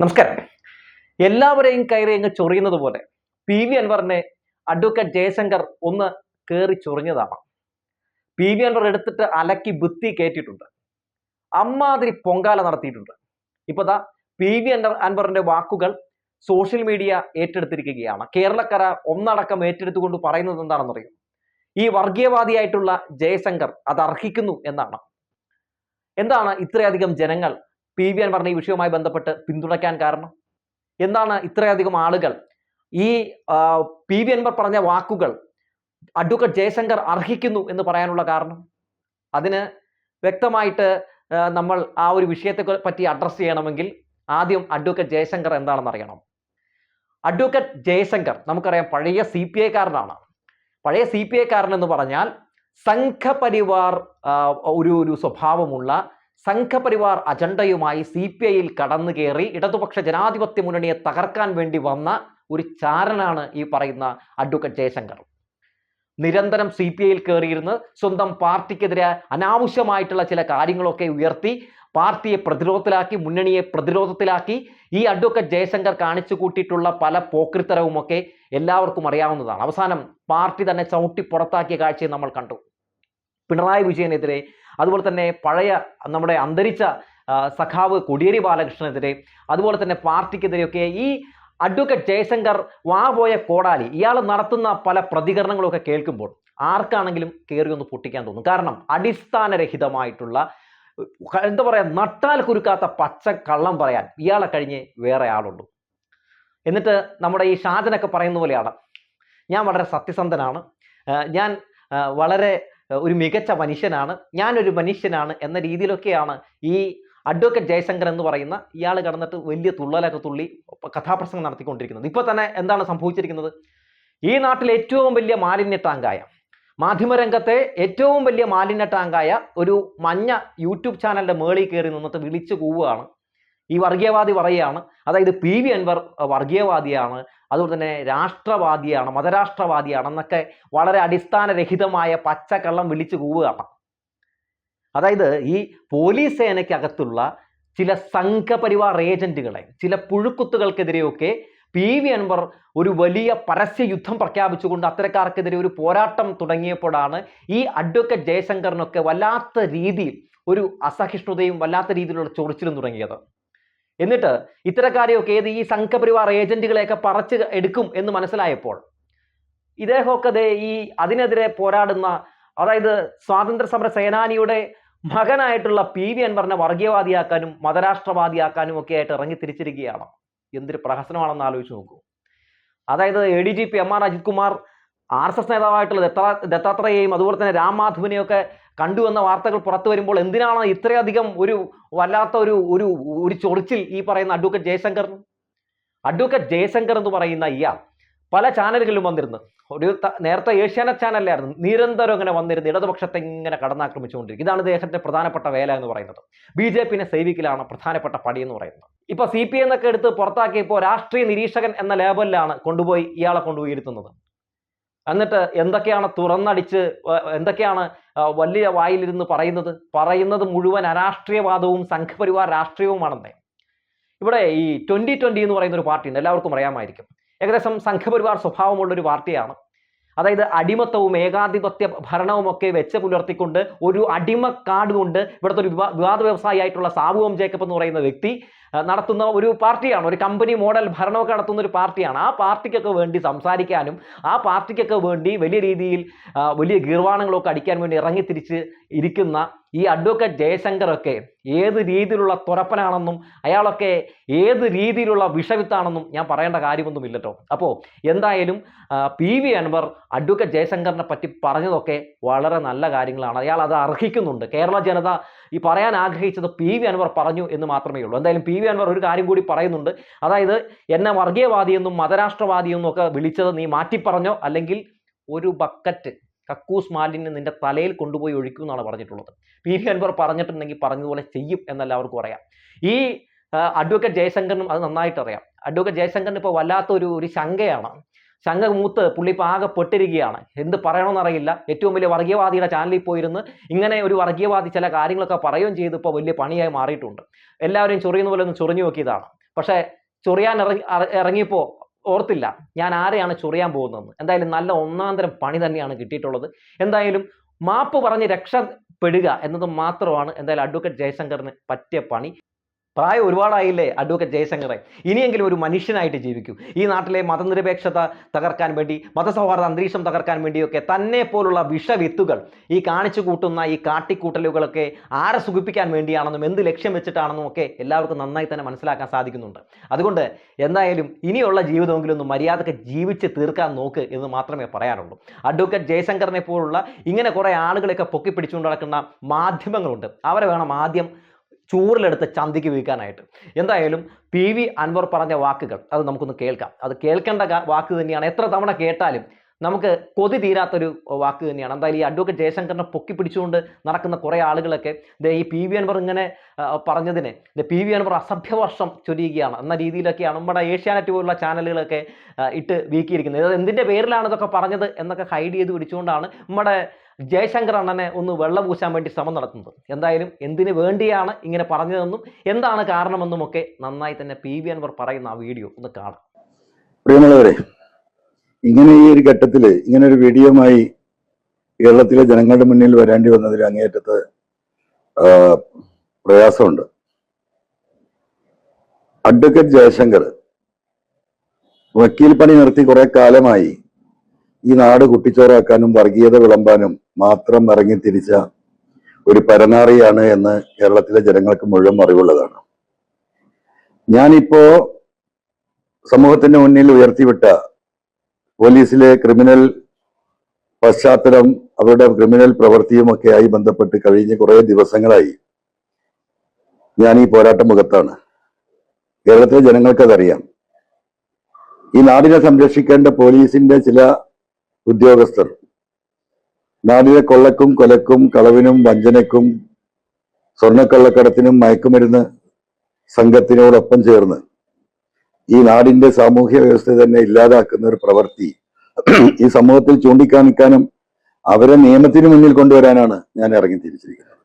നമസ്കാരം. എല്ലാവരെയും കയറി അങ്ങ് ചൊറിയുന്നത് പോലെ പി വി അൻവറിനെ അഡ്വക്കേറ്റ് ജയശങ്കർ ഒന്ന് കയറി ചൊറിഞ്ഞതാണ്. പി വി അൻവർ എടുത്തിട്ട് അലക്കി ബുദ്ധി കയറ്റിയിട്ടുണ്ട്. അമ്മാതിരി പൊങ്കാല നടത്തിയിട്ടുണ്ട്. ഇപ്പൊ ദാ പി വി അൻവർ അൻവറിന്റെ വാക്കുകൾ സോഷ്യൽ മീഡിയ ഏറ്റെടുത്തിരിക്കുകയാണ്. കേരളക്കര ഒന്നടക്കം ഏറ്റെടുത്തുകൊണ്ട് പറയുന്നത് എന്താണെന്നറിയും ഈ വർഗീയവാദിയായിട്ടുള്ള ജയശങ്കർ അത് അർഹിക്കുന്നു എന്നാണ്. എന്താണ് ഇത്രയധികം ജനങ്ങൾ പി വി അൻവറിനെ ഈ വിഷയവുമായി ബന്ധപ്പെട്ട് പിന്തുണയ്ക്കാൻ കാരണം? എന്താണ് ഇത്രയധികം ആളുകൾ? ഈ പി വി അൻവർ പറഞ്ഞ വാക്കുകൾ അഡ്വക്കേറ്റ് ജയശങ്കർ അർഹിക്കുന്നു എന്ന് പറയാനുള്ള കാരണം? അതിന് വ്യക്തമായിട്ട് നമ്മൾ ആ ഒരു വിഷയത്തെ പറ്റി അഡ്രസ്സ് ചെയ്യണമെങ്കിൽ ആദ്യം അഡ്വക്കേറ്റ് ജയശങ്കർ എന്താണെന്ന് അറിയണം. അഡ്വക്കേറ്റ് ജയശങ്കർ നമുക്കറിയാം പഴയ സി പി ഐക്കാരനാണ്. പഴയ സി പി ഐക്കാരൻ എന്ന് പറഞ്ഞാൽ സംഘപരിവാർ ഒരു ഒരു സ്വഭാവമുള്ള സംഘപരിവാർ അജണ്ടയുമായി സി പി ഐയിൽ കടന്നു കയറി ഇടതുപക്ഷ ജനാധിപത്യ മുന്നണിയെ തകർക്കാൻ വേണ്ടി വന്ന ഒരു ചാരനാണ് ഈ പറയുന്ന അഡ്വക്കേറ്റ് ജയശങ്കർ. നിരന്തരം സി പി ഐയിൽ കയറിയിരുന്ന് സ്വന്തം പാർട്ടിക്കെതിരെ അനാവശ്യമായിട്ടുള്ള ചില കാര്യങ്ങളൊക്കെ ഉയർത്തി പാർട്ടിയെ പ്രതിരോധത്തിലാക്കി മുന്നണിയെ പ്രതിരോധത്തിലാക്കി ഈ അഡ്വക്കേറ്റ് ജയശങ്കർ കാണിച്ചു കൂട്ടിയിട്ടുള്ള പല പോക്രിത്തരവുമൊക്കെ എല്ലാവർക്കും അറിയാവുന്നതാണ്. അവസാനം പാർട്ടി തന്നെ ചവിട്ടി പുറത്താക്കിയ കാഴ്ചയും നമ്മൾ കണ്ടു. പിണറായി വിജയനെതിരെ അതുപോലെ തന്നെ പഴയ നമ്മുടെ അന്തരിച്ച സഖാവ് കൊടിയേരി ബാലകൃഷ്ണനെതിരെ അതുപോലെ തന്നെ പാർട്ടിക്കെതിരെയൊക്കെ ഈ അഡ്വക്കേറ്റ് ജയശങ്കർ വാ പോയ കോടാലി ഇയാൾ നടത്തുന്ന പല പ്രതികരണങ്ങളൊക്കെ കേൾക്കുമ്പോൾ ആർക്കാണെങ്കിലും കയറി ഒന്ന് പൊട്ടിക്കാൻ തോന്നും. കാരണം അടിസ്ഥാനരഹിതമായിട്ടുള്ള എന്താ പറയുക നട്ടാൽ കുരുക്കാത്ത പച്ച കള്ളം പറയാൻ ഇയാളെ കഴിഞ്ഞ് വേറെ ആളുണ്ട്. എന്നിട്ട് നമ്മുടെ ഈ ഷാജനൊക്കെ പറയുന്ന പോലെയാണ്. ഞാൻ വളരെ സത്യസന്ധനാണ്. ഞാൻ വളരെ ഒരു മികച്ച മനുഷ്യനാണ് ഞാനൊരു മനുഷ്യനാണ് എന്ന രീതിയിലൊക്കെയാണ് ഈ അഡ്വക്കേറ്റ് ജയശങ്കർ എന്ന് പറയുന്ന ഇയാൾ കടന്നിട്ട് വലിയ തുള്ളലൊക്കെ തുള്ളി കഥാപ്രസംഗം നടത്തിക്കൊണ്ടിരിക്കുന്നത്. ഇപ്പോൾ തന്നെ എന്താണ് സംഭവിച്ചിരിക്കുന്നത്? ഈ നാട്ടിൽ ഏറ്റവും വലിയ മാലിന്യ ടാങ്കായ മാധ്യമരംഗത്തെ ഏറ്റവും വലിയ മാലിന്യ ടാങ്കായ ഒരു മഞ്ഞ യൂട്യൂബ് ചാനലിന്റെ മേളിൽ കയറി നിന്നിട്ട് വിളിച്ചു കൂവുകയാണ് ഈ വർഗീയവാദി പറയുകയാണ് അതായത് പി വി അൻവർ വർഗീയവാദിയാണ് അതുപോലെ തന്നെ രാഷ്ട്രവാദിയാണ് മതരാഷ്ട്രവാദിയാണ് എന്നൊക്കെ വളരെ അടിസ്ഥാനരഹിതമായ പച്ചക്കള്ളം വിളിച്ചു കൂവുകയാണ്. അതായത് ഈ പോലീസ് സേനയ്ക്കകത്തുള്ള ചില സംഘപരിവാർ ഏജന്റുകളെ ചില പുഴുക്കുത്തുകൾക്കെതിരെയൊക്കെ പി വി അൻവർ ഒരു വലിയ പരസ്യ യുദ്ധം പ്രഖ്യാപിച്ചുകൊണ്ട് അത്തരക്കാർക്കെതിരെ ഒരു പോരാട്ടം തുടങ്ങിയപ്പോഴാണ് ഈ അഡ്വക്കേറ്റ് ജയശങ്കറിനൊക്കെ വല്ലാത്ത രീതിയിൽ ഒരു അസഹിഷ്ണുതയും വല്ലാത്ത രീതിയിലുള്ള ചൊറിച്ചിലും തുടങ്ങിയത്. എന്നിട്ട് ഇത്തരക്കാരെയൊക്കെ ഏത് ഈ സംഘപരിവാർ ഏജന്റുകളെയൊക്കെ പറച്ച് എടുക്കും എന്ന് മനസ്സിലായപ്പോൾ ഇദ്ദേഹമൊക്കെ ദേ ഈ അതിനെതിരെ പോരാടുന്ന അതായത് സ്വാതന്ത്ര്യ സമര സേനാനിയുടെ മകനായിട്ടുള്ള പി വി അൻവറിനെ വർഗീയവാദിയാക്കാനും മതരാഷ്ട്രവാദിയാക്കാനും ഒക്കെ ആയിട്ട് ഇറങ്ങി തിരിച്ചിരിക്കുകയാണ്. എന്തൊരു പ്രഹസനമാണെന്ന് ആലോചിച്ച് നോക്കൂ. അതായത് A D G P M R Ajith Kumar R S S നേതാവായിട്ടുള്ള Datta ദത്താത്രേയെയും അതുപോലെ തന്നെ രാം മാധവനെയും ഒക്കെ കണ്ടു എന്ന വാർത്തകൾ പുറത്തു വരുമ്പോൾ എന്തിനാണ് ഇത്രയധികം ഒരു വല്ലാത്ത ഒരു ഒരു ഒരു ചൊറിച്ചിൽ ഈ പറയുന്ന അഡ്വക്കേറ്റ് ജയശങ്കർ? അഡ്വക്കേറ്റ് ജയശങ്കർ എന്ന് പറയുന്ന ഇയാൾ പല ചാനലുകളിലും വന്നിരുന്നു. ഒരു നേരത്തെ ഏഷ്യാനെറ്റ് ചാനലിലായിരുന്നു. നിരന്തരം ഇങ്ങനെ വന്നിരുന്നു. ഇടതുപക്ഷത്തെ ഇങ്ങനെ കടന്നാക്രമിച്ചുകൊണ്ടിരിക്കും ഇതാണ് ഇദ്ദേഹത്തിന്റെ പ്രധാനപ്പെട്ട വേല എന്ന് പറയുന്നത്. ബി ജെ പിന്നെ സേവിക്കലാണ് പ്രധാനപ്പെട്ട പടി എന്ന് പറയുന്നത്. ഇപ്പൊ സി പി എന്നൊക്കെ എടുത്ത് പുറത്താക്കിയപ്പോൾ രാഷ്ട്രീയ നിരീക്ഷകൻ എന്ന ലേബലിലാണ് കൊണ്ടുപോയി ഇയാളെ കൊണ്ടുപോയി ഇരുത്തുന്നത് എന്നിട്ട് എന്തൊക്കെയാണ് തുറന്നടിച്ച് എന്തൊക്കെയാണ് വലിയ വായിലിരുന്ന് പറയുന്നത്? പറയുന്നത് മുഴുവൻ അരാഷ്ട്രീയവാദവും സംഘപരിവാർ രാഷ്ട്രീയവുമാണെന്നേ. ഇവിടെ ഈ ട്വന്റി ട്വന്റി എന്ന് പറയുന്ന ഒരു പാർട്ടിയുണ്ട്. എല്ലാവർക്കും അറിയാമായിരിക്കും. ഏകദേശം സംഘപരിവാർ സ്വഭാവമുള്ള ഒരു പാർട്ടിയാണ്. അതായത് അടിമത്തവും ഏകാധിപത്യ ഭരണവും ഒക്കെ വെച്ച് പുലർത്തിക്കൊണ്ട് ഒരു അടിമ കാർഡ് കൊണ്ട് ഇവിടുത്തെ ഒരു വിവാ- വിവാദ വ്യവസായി ആയിട്ടുള്ള സാബു എം ജേക്കബ് എന്ന് പറയുന്ന വ്യക്തി നടത്തുന്ന ഒരു പാർട്ടിയാണ്. ഒരു കമ്പനി മോഡൽ ഭരണമൊക്കെ നടത്തുന്ന ഒരു പാർട്ടിയാണ്. ആ പാർട്ടിക്കൊക്കെ വേണ്ടി സംസാരിക്കാനും ആ പാർട്ടിക്കൊക്കെ വേണ്ടി വലിയ രീതിയിൽ വലിയ ഗീർവാണങ്ങളൊക്കെ അടിക്കാൻ വേണ്ടി ഇറങ്ങിത്തിരിച്ച് ഇരിക്കുന്ന ഈ അഡ്വക്കേറ്റ് ജയശങ്കറൊക്കെ ഏത് രീതിയിലുള്ള തുറപ്പനാണെന്നും അയാളൊക്കെ ഏത് രീതിയിലുള്ള വിഷവിത്താണെന്നും ഞാൻ പറയേണ്ട കാര്യമൊന്നും ഇല്ലട്ടോ അപ്പോൾ എന്തായാലും പി വി അൻവർ അഡ്വക്കേറ്റ് ജയശങ്കറിനെ പറ്റി പറഞ്ഞതൊക്കെ വളരെ നല്ല കാര്യങ്ങളാണ്. അയാൾ അത് അർഹിക്കുന്നുണ്ട്. കേരള ജനത ഈ പറയാൻ ആഗ്രഹിച്ചത് പി വി അൻവർ പറഞ്ഞു എന്ന് മാത്രമേ ഉള്ളൂ. എന്തായാലും പി വി അൻവർ ഒരു കാര്യം കൂടി പറയുന്നുണ്ട്. അതായത് എന്നെ വർഗീയവാദിയെന്നും മതരാഷ്ട്രവാദിയെന്നും ഒക്കെ വിളിച്ചത് നീ മാറ്റി പറഞ്ഞോ അല്ലെങ്കിൽ ഒരു ബക്കറ്റ് കക്കൂസ് മാലിന്യം നിന്റെ തലയിൽ കൊണ്ടുപോയി ഒഴിക്കും എന്നാണ് പറഞ്ഞിട്ടുള്ളത്. പി വി അൻവർ പറഞ്ഞിട്ടുണ്ടെങ്കിൽ പറഞ്ഞതുപോലെ ചെയ്യും എന്നെല്ലാവർക്കും അറിയാം. ഈ അഡ്വക്കേറ്റ് ജയശങ്കറിനും അത് നന്നായിട്ട് അറിയാം. അഡ്വക്കേറ്റ് ജയശങ്കറിന് ഇപ്പോൾ വല്ലാത്തൊരു ഒരു ഒരു ശങ്കയാണ്. ശങ്ക മൂത്ത് പുള്ളി ഇപ്പോൾ ആകെ പെട്ടിരിക്കുകയാണ്. എന്ത് പറയണമെന്നറിയില്ല ഏറ്റവും വലിയ വർഗീയവാദിയുടെ ചാനലിൽ പോയിരുന്ന് ഇങ്ങനെ ഒരു വർഗീയവാദി ചില കാര്യങ്ങളൊക്കെ പറയുകയും ചെയ്ത് ഇപ്പോൾ വലിയ പണിയായി മാറിയിട്ടുണ്ട്. എല്ലാവരെയും ചൊറിയുന്ന പോലെ ഒന്ന് ചൊറിഞ്ഞു നോക്കിയതാണ്. പക്ഷേ ചൊറിയാൻ ഇറങ്ങി ഇറങ്ങിയപ്പോൾ ഓർത്തില്ല. ഞാൻ ആരെയാണ് ചൊറിയാൻ പോകുന്നതെന്ന്. എന്തായാലും നല്ല ഒന്നാന്തരം പണി തന്നെയാണ് കിട്ടിയിട്ടുള്ളത്. എന്തായാലും മാപ്പ് പറഞ്ഞ് രക്ഷപ്പെടുക എന്നത് മാത്രമാണ് എന്തായാലും അഡ്വക്കേറ്റ് ജയശങ്കറിന് പറ്റിയ പണി. പ്രായം ഒരുപാടായില്ലേ? അഡ്വക്കേറ്റ് ജയശങ്കറെ. ഇനിയെങ്കിലും ഒരു മനുഷ്യനായിട്ട് ജീവിക്കൂ. ഈ നാട്ടിലെ മതനിരപേക്ഷത തകർക്കാൻ വേണ്ടി മതസൗഹാർദ്ദ അന്തരീക്ഷം തകർക്കാൻ വേണ്ടിയൊക്കെ തന്നെ പോലുള്ള വിഷവിത്തുകൾ ഈ കാണിച്ചു കൂട്ടുന്ന ഈ കാട്ടിക്കൂട്ടലുകളൊക്കെ ആരെ സുഖിപ്പിക്കാൻ വേണ്ടിയാണെന്നും എന്ത് ലക്ഷ്യം വെച്ചിട്ടാണെന്നും ഒക്കെ എല്ലാവർക്കും നന്നായി തന്നെ മനസ്സിലാക്കാൻ സാധിക്കുന്നുണ്ട്. അതുകൊണ്ട് എന്തായാലും ഇനിയുള്ള ജീവിതമെങ്കിലും ഒന്ന് മര്യാദയ്ക്ക് ജീവിച്ച് തീർക്കാൻ നോക്ക് എന്ന് മാത്രമേ പറയാറുള്ളൂ. അഡ്വക്കേറ്റ് ജയശങ്കറിനെ പോലുള്ള ഇങ്ങനെ കുറേ ആളുകളെയൊക്കെ പൊക്കി പിടിച്ചുകൊണ്ട് നടക്കുന്ന മാധ്യമങ്ങളുണ്ട്. അവരെ വേണം ആദ്യം ചൂറിലെടുത്ത് ചന്തിക്ക് വീക്കാനായിട്ട് എന്തായാലും പി വി അൻവർ പറഞ്ഞ വാക്കുകൾ അത് നമുക്കൊന്ന് കേൾക്കാം. അത് കേൾക്കേണ്ട വാക്ക് തന്നെയാണ്. എത്ര തവണ കേട്ടാലും നമുക്ക് കൊതി തീരാത്തൊരു വാക്ക് തന്നെയാണ്. എന്തായാലും ഈ അഡ്വക്കേറ്റ് ജയശങ്കറിനെ പൊക്കി പിടിച്ചുകൊണ്ട് നടക്കുന്ന കുറേ ആളുകളൊക്കെ ഈ പി വി അൻവർ ഇങ്ങനെ പറഞ്ഞതിനെ പി വി അൻവർ അസഭ്യവർഷം ചൊരിയുകയാണ്. എന്ന രീതിയിലൊക്കെയാണ് നമ്മുടെ ഏഷ്യാനെറ്റ് പോലുള്ള ചാനലുകളൊക്കെ ഇട്ട് വീക്കിയിരിക്കുന്നത്. എന്തിന്റെ പേരിലാണ് ഇതൊക്കെ പറഞ്ഞത് എന്നൊക്കെ ഹൈഡ് ചെയ്ത് പിടിച്ചുകൊണ്ടാണ് നമ്മുടെ ജയശങ്കർ അണ്ണനെ ഒന്ന് വെള്ളം പൂശാൻ വേണ്ടി ശ്രമം നടത്തുന്നത്. എന്തായാലും എന്തിനു വേണ്ടിയാണ് ഇങ്ങനെ പറഞ്ഞതെന്നും എന്താണ് കാരണമെന്നും ഒക്കെ നന്നായി തന്നെ പി വി അൻവർ പറയുന്ന ആ വീഡിയോ ഒന്ന് കാണാം. പ്രിയമുള്ളവരെ ഇങ്ങനെ ഈ ഒരു ഘട്ടത്തിൽ ഇങ്ങനെ ഒരു വീഡിയോമായി കേരളത്തിലെ ജനങ്ങളുടെ മുന്നിൽ വരേണ്ടി വന്നതിൽ അങ്ങേയറ്റത്ത് ആ, പ്രയാസമുണ്ട്. അഡ്വക്കേറ്റ് ജയശങ്കർ വക്കീൽ പണി നിർത്തി കുറെ കാലമായി ഈ നാട് കുട്ടിച്ചോറാക്കാനും വർഗീയത വിളമ്പാനും മാത്രം ഇറങ്ങി തിരിച്ച ഒരു പരനാറിയാണ് എന്ന് കേരളത്തിലെ ജനങ്ങൾക്ക് മുഴുവൻ അറിവുള്ളതാണ്. ഞാനിപ്പോ സമൂഹത്തിന്റെ മുന്നിൽ ഉയർത്തിവിട്ട പോലീസിലെ ക്രിമിനൽ പശ്ചാത്തലം അവരുടെ ക്രിമിനൽ പ്രവൃത്തിയുമൊക്കെയായി ബന്ധപ്പെട്ട് കഴിഞ്ഞ കുറെ ദിവസങ്ങളായി ഞാൻ ഈ പോരാട്ട മുഖത്താണ്. കേരളത്തിലെ ജനങ്ങൾക്കതറിയാം. ഈ നാടിനെ സംരക്ഷിക്കേണ്ട പോലീസിന്റെ ചില ഉദ്യോഗസ്ഥർ. നാടിനെ കൊള്ളക്കും കൊലക്കും കളവിനും വഞ്ചനക്കും സ്വർണക്കള്ളക്കടത്തിനും മയക്കുമരുന്ന് സംഘത്തിനോടൊപ്പം ചേർന്ന് ഈ നാടിന്റെ സാമൂഹ്യ വ്യവസ്ഥ തന്നെ ഇല്ലാതാക്കുന്ന ഒരു പ്രവൃത്തി ഈ സമൂഹത്തിൽ ചൂണ്ടിക്കാണിക്കാനും അവരെ നിയമത്തിന് മുന്നിൽ കൊണ്ടുവരാനാണ് ഞാൻ ഇറങ്ങി തിരിച്ചിരിക്കുന്നത്.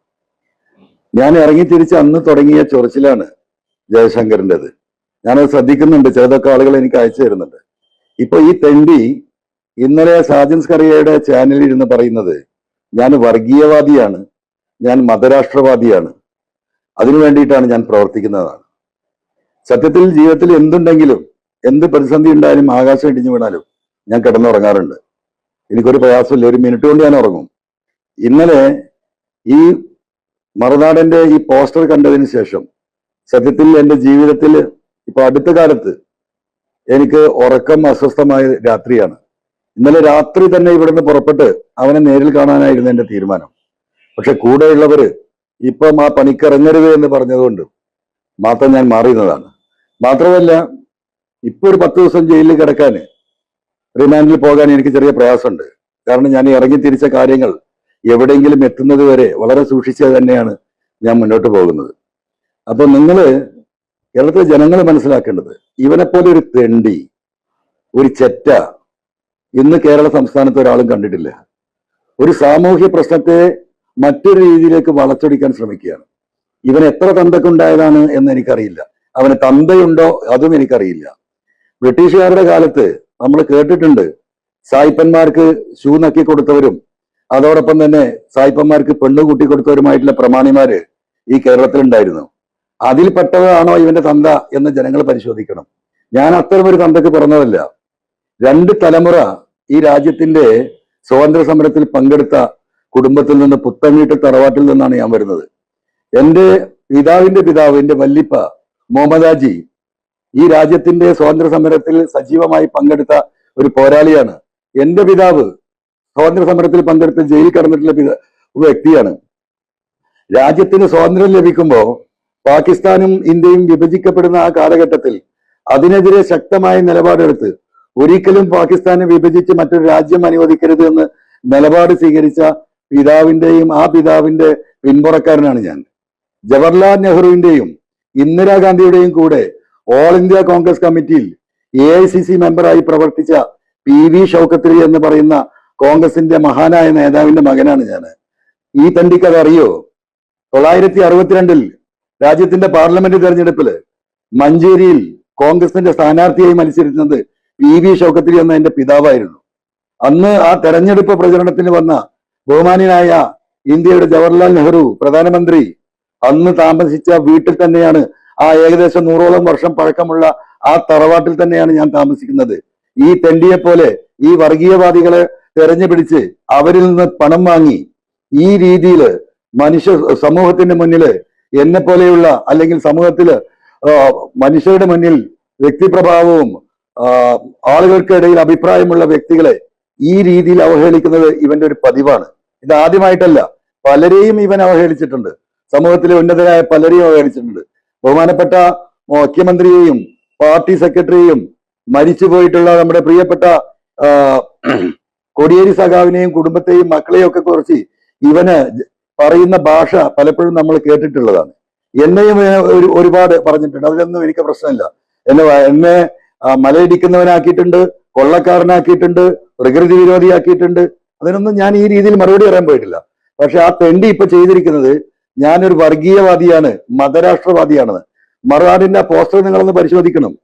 ഞാൻ ഇറങ്ങി തിരിച്ച് അന്ന് തുടങ്ങിയ ചൊറിച്ചിലാണ് ജയശങ്കറിന്റെത്. ഞാനത് ശ്രദ്ധിക്കുന്നുണ്ട്. ചിലതൊക്കെ ആളുകൾ എനിക്ക് അയച്ചു തരുന്നുണ്ട്. ഇപ്പൊ ഈ തെണ്ടി ഇന്നലെ സാജൻസ് കറിയയുടെ ചാനലിൽ ഇരുന്ന് പറയുന്നത് ഞാൻ വർഗീയവാദിയാണ് ഞാൻ മതരാഷ്ട്രവാദിയാണ്. അതിനു വേണ്ടിയിട്ടാണ് ഞാൻ പ്രവർത്തിക്കുന്നതാണ്. സത്യത്തിൽ ജീവിതത്തിൽ എന്തുണ്ടെങ്കിലും എന്ത് പ്രതിസന്ധി ഉണ്ടായാലും ആകാശം ഇടിഞ്ഞു വീണാലും ഞാൻ കിടന്നുറങ്ങാറുണ്ട്. എനിക്കൊരു പ്രയാസമില്ല ഒരു മിനിറ്റ് കൊണ്ട് ഞാൻ ഉറങ്ങും. ഇന്നലെ ഈ മറുനാടന്റെ ഈ പോസ്റ്റർ കണ്ടതിന് ശേഷം സത്യത്തിൽ എന്റെ ജീവിതത്തിൽ ഇപ്പൊ അടുത്ത കാലത്ത് എനിക്ക് ഉറക്കം അസ്വസ്ഥമായ രാത്രിയാണ്. ഇന്നലെ രാത്രി തന്നെ ഇവിടുന്ന് പുറപ്പെട്ട് അവനെ നേരിൽ കാണാനായിരുന്നു എന്റെ തീരുമാനം. പക്ഷെ കൂടെയുള്ളവര് ഇപ്പം ആ പണിക്കിറങ്ങരുത് എന്ന് പറഞ്ഞതുകൊണ്ട് മാത്രം ഞാൻ മാറിയുന്നതാണ് മാത്രമല്ല ഇപ്പൊ ഒരു പത്ത് ദിവസം ജയിലിൽ കിടക്കാൻ റിമാൻഡിൽ പോകാൻ എനിക്ക് ചെറിയ പ്രയാസമുണ്ട്. കാരണം ഞാൻ ഇറങ്ങി തിരിച്ച കാര്യങ്ങൾ എവിടെയെങ്കിലും എത്തുന്നത് വരെ വളരെ സൂക്ഷിച്ച് തന്നെയാണ് ഞാൻ മുന്നോട്ട് പോകുന്നത്. അപ്പൊ നിങ്ങൾ കേരളത്തിലെ ജനങ്ങൾ മനസ്സിലാക്കേണ്ടത് ഇവനെപ്പോലെ ഒരു തെണ്ടി ഒരു ചെറ്റ ഇന്ന് കേരള സംസ്ഥാനത്ത് ഒരാളും കണ്ടിട്ടില്ല. ഒരു സാമൂഹ്യ പ്രശ്നത്തെ മറ്റൊരു രീതിയിലേക്ക് വളച്ചൊടിക്കാൻ ശ്രമിക്കുകയാണ്. ഇവൻ എത്ര തന്തക്കുണ്ടായതാണ് എന്ന് എനിക്കറിയില്ല. അവന് തന്തയുണ്ടോ അതും എനിക്കറിയില്ല. ബ്രിട്ടീഷുകാരുടെ കാലത്ത് നമ്മൾ കേട്ടിട്ടുണ്ട് സായിപ്പന്മാർക്ക് ഷൂ നക്കി കൊടുത്തവരും അതോടൊപ്പം തന്നെ സായിപ്പന്മാർക്ക് പെണ്ണു കൂട്ടി കൊടുത്തവരുമായിട്ടുള്ള പ്രമാണിമാര് ഈ കേരളത്തിലുണ്ടായിരുന്നു. അതിൽപ്പെട്ടതാണോ ഇവന്റെ തന്ത എന്ന് ജനങ്ങൾ പരിശോധിക്കണം. ഞാൻ അത്തരമൊരു തന്തക്ക് പിറന്നതല്ല. രണ്ട് തലമുറ ഈ രാജ്യത്തിന്റെ സ്വാതന്ത്ര്യ സമരത്തിൽ പങ്കെടുത്ത കുടുംബത്തിൽ നിന്ന് പുത്തങ്ങീട്ട് തറവാട്ടിൽ നിന്നാണ് ഞാൻ വരുന്നത്. എന്റെ പിതാവിന്റെ പിതാവ് എന്റെ വല്ലിപ്പ മുഹമ്മദാജി ഈ രാജ്യത്തിന്റെ സ്വാതന്ത്ര്യ സമരത്തിൽ സജീവമായി പങ്കെടുത്ത ഒരു പോരാളിയാണ്. എന്റെ പിതാവ് സ്വാതന്ത്ര്യ സമരത്തിൽ പങ്കെടുത്ത് ജയിലിൽ കടന്നിട്ടുള്ള വ്യക്തിയാണ്. രാജ്യത്തിന് സ്വാതന്ത്ര്യം ലഭിക്കുമ്പോൾ പാകിസ്ഥാനും ഇന്ത്യയും വിഭജിക്കപ്പെടുന്ന ആ കാലഘട്ടത്തിൽ അതിനെതിരെ ശക്തമായ നിലപാടെടുത്ത് ഒരിക്കലും പാകിസ്ഥാനെ വിഭജിച്ച് മറ്റൊരു രാജ്യം അനുവദിക്കരുത് എന്ന് നിലപാട് സ്വീകരിച്ച പിതാവിന്റെയും ആ പിതാവിന്റെ പിൻപുറക്കാരനാണ് ഞാൻ. ജവഹർലാൽ നെഹ്റുവിന്റെയും ഇന്ദിരാഗാന്ധിയുടെയും കൂടെ ഓൾ ഇന്ത്യ കോൺഗ്രസ് കമ്മിറ്റിയിൽ എ ഐ സി സി മെമ്പറായി പ്രവർത്തിച്ച പി വി ഷൗക്കത്രി എന്ന് പറയുന്ന കോൺഗ്രസിന്റെ മഹാനായ നേതാവിന്റെ മകനാണ് ഞാൻ. ഈ തണ്ടിക്ക് അതറിയോ തൊള്ളായിരത്തി അറുപത്തിരണ്ടിൽ രാജ്യത്തിന്റെ പാർലമെന്റ് തെരഞ്ഞെടുപ്പിൽ മഞ്ചേരിയിൽ കോൺഗ്രസിന്റെ സ്ഥാനാർത്ഥിയായി മത്സരിക്കുന്നത് പി വി ഷൗക്കത്തിരി എന്ന എന്റെ പിതാവായിരുന്നു. അന്ന് ആ തെരഞ്ഞെടുപ്പ് പ്രചരണത്തിന് വന്ന ബഹുമാനായ ഇന്ത്യയുടെ ജവഹർലാൽ നെഹ്റു പ്രധാനമന്ത്രി അന്ന് താമസിച്ച വീട്ടിൽ തന്നെയാണ് ആ ഏകദേശം നൂറോളം വർഷം പഴക്കമുള്ള ആ തറവാട്ടിൽ തന്നെയാണ് ഞാൻ താമസിക്കുന്നത്. ഈ തെണ്ടിയെ പോലെ ഈ വർഗീയവാദികളെ തെരഞ്ഞു പിടിച്ച് അവരിൽ നിന്ന് പണം വാങ്ങി ഈ രീതിയിൽ മനുഷ്യ സമൂഹത്തിന്റെ മുന്നിൽ എന്നെ പോലെയുള്ള അല്ലെങ്കിൽ സമൂഹത്തിൽ മനുഷ്യരുടെ മുന്നിൽ വ്യക്തിപ്രഭാവവും ആളുകൾക്കിടയിൽ അഭിപ്രായമുള്ള വ്യക്തികളെ ഈ രീതിയിൽ അവഹേളിക്കുന്നത് ഇവന്റെ ഒരു പതിവാണ്. ഇത് ആദ്യമായിട്ടല്ല പലരെയും ഇവൻ അവഹേളിച്ചിട്ടുണ്ട്. സമൂഹത്തിലെ ഉന്നതരായ പലരെയും അവഹേളിച്ചിട്ടുണ്ട്. ബഹുമാനപ്പെട്ട മുഖ്യമന്ത്രിയെയും പാർട്ടി സെക്രട്ടറിയെയും മരിച്ചു പോയിട്ടുള്ള നമ്മുടെ പ്രിയപ്പെട്ട കോടിയേരി സഖാവിനെയും കുടുംബത്തെയും മക്കളെയും ഒക്കെ കുറിച്ച് ഇവന് പറയുന്ന ഭാഷ പലപ്പോഴും നമ്മൾ കേട്ടിട്ടുള്ളതാണ്. എന്നെയും ഒരു ഒരുപാട് പറഞ്ഞിട്ടുണ്ട്. അതിലൊന്നും എനിക്ക് പ്രശ്നമില്ല. എന്നെ എന്നെ മലയിടിക്കുന്നവനാക്കിയിട്ടുണ്ട് കൊള്ളക്കാരനാക്കിയിട്ടുണ്ട് പ്രകൃതി വിരോധിയാക്കിയിട്ടുണ്ട്. അതിനൊന്നും ഞാൻ ഈ രീതിയിൽ മറുപടി പറയാൻ പോയിട്ടില്ല. പക്ഷെ ആ തെണ്ടി ഇപ്പൊ ചെയ്തിരിക്കുന്നത് ഞാനൊരു വർഗീയവാദിയാണ് മതരാഷ്ട്രവാദിയാണെന്ന്. മറുനാടിന്റെ ആ പോസ്റ്റർ നിങ്ങളൊന്ന് പരിശോധിക്കണം.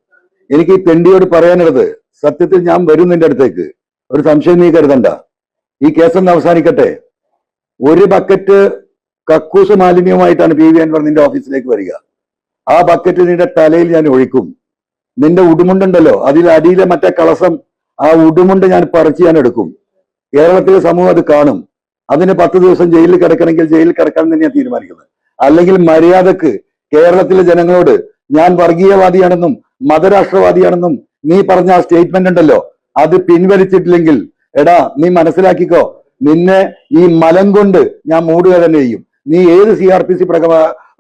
എനിക്ക് ഈ തെണ്ടിയോട് പറയാനുള്ളത് സത്യത്തിൽ ഞാൻ വരും നിന്റെ അടുത്തേക്ക്. ഒരു സംശയം നീ കരുതണ്ട. ഈ കേസൊന്ന് അവസാനിക്കട്ടെ. ഒരു ബക്കറ്റ് കക്കൂസ് മാലിന്യവുമായിട്ടാണ് പി വി അൻവർ നിന്റെ ഓഫീസിലേക്ക് വരിക. ആ ബക്കറ്റ് നിന്റെ തലയിൽ ഞാൻ ഒഴിക്കും. നിന്റെ ഉടുമുണ്ടുണ്ടല്ലോ. അതിൽ അടിയിലെ മറ്റേ കളസം ആ ഉടുമുണ്ട് ഞാൻ പറിച്ച് ഞാൻ എടുക്കും. കേരളത്തിലെ സമൂഹം അത് കാണും. അതിന് പത്ത് ദിവസം ജയിലിൽ കിടക്കണമെങ്കിൽ ജയിലിൽ കിടക്കാൻ തന്നെയാണ് തീരുമാനിക്കുന്നത്. അല്ലെങ്കിൽ മര്യാദയ്ക്ക് കേരളത്തിലെ ജനങ്ങളോട് ഞാൻ വർഗീയവാദിയാണെന്നും മതരാഷ്ട്രവാദിയാണെന്നും നീ പറഞ്ഞ ആ സ്റ്റേറ്റ്മെന്റ് ഉണ്ടല്ലോ. അത് പിൻവലിച്ചിട്ടില്ലെങ്കിൽ എടാ നീ മനസ്സിലാക്കിക്കോ. നിന്നെ ഈ മലം കൊണ്ട് ഞാൻ മൂടുക തന്നെ ചെയ്യും. നീ ഏത് സി ആർ പി സി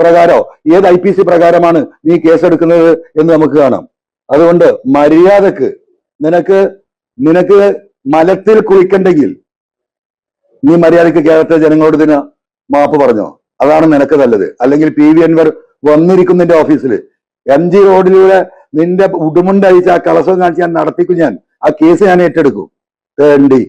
പ്രകാരോ ഏത് ഐ പി സി പ്രകാരമാണ് നീ കേസെടുക്കുന്നത് എന്ന് നമുക്ക് കാണാം. അതുകൊണ്ട് മര്യാദയ്ക്ക് നിനക്ക് നിനക്ക് മലത്തിൽ കുളിക്കണ്ടെങ്കിൽ നീ മര്യാദയ്ക്ക് കേരളത്തിലെ ജനങ്ങളോട് ഇതിന് മാപ്പ് പറഞ്ഞോ? അതാണ് നിനക്ക് നല്ലത്. അല്ലെങ്കിൽ പി വി അൻവർ വന്നിരിക്കും നിന്റെ ഓഫീസിൽ എം ജി റോഡിലൂടെ നിന്റെ ഉടുമുണ്ടഴിച്ച് ആ കളസം കാണിച്ച് ഞാൻ നടത്തിക്കും ഞാൻ. ആ കേസ് ഞാൻ ഏറ്റെടുക്കും. തേണ്ടി